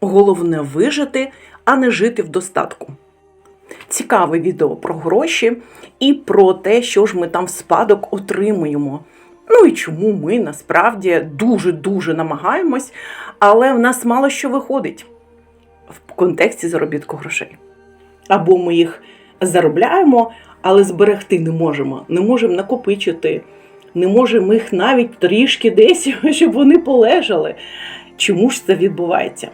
Головне вижити, а не жити в достатку. Цікаве відео про гроші і про те, що ж ми там в спадок отримуємо. Ну і чому ми насправді дуже-дуже намагаємось, але в нас мало що виходить в контексті заробітку грошей. Або ми їх заробляємо, але зберегти не можемо, не можемо накопичити, не можемо їх навіть трішки десь, щоб вони полежали. Чому ж це відбувається?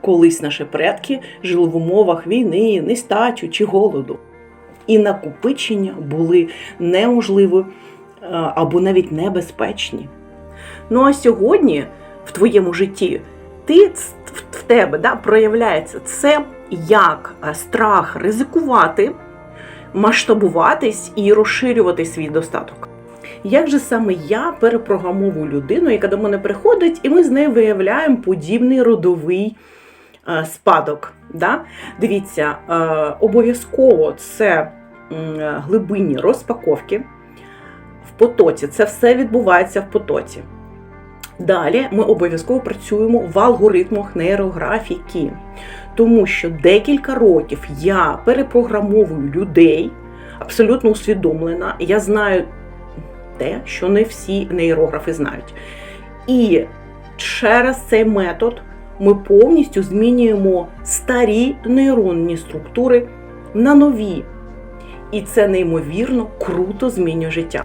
Колись наші предки жили в умовах війни, нестачу чи голоду. І накопичення були неможливі е, або навіть небезпечні. Ну а сьогодні в твоєму житті ти в тебе да, проявляється це як е, страх ризикувати, масштабуватись і розширювати свій достаток. Як же саме я перепрограмовую людину, яка до мене приходить, і ми з нею виявляємо подібний родовий е, спадок. Да? Дивіться, е, обов'язково це глибинні розпаковки в потоці. Це все відбувається в потоці. Далі ми обов'язково працюємо в алгоритмах нейрографіки, тому що декілька років я перепрограмовую людей абсолютно усвідомлена. Я знаю те, що не всі нейрографи знають. І через цей метод ми повністю змінюємо старі нейронні структури на нові. І це неймовірно круто змінює життя.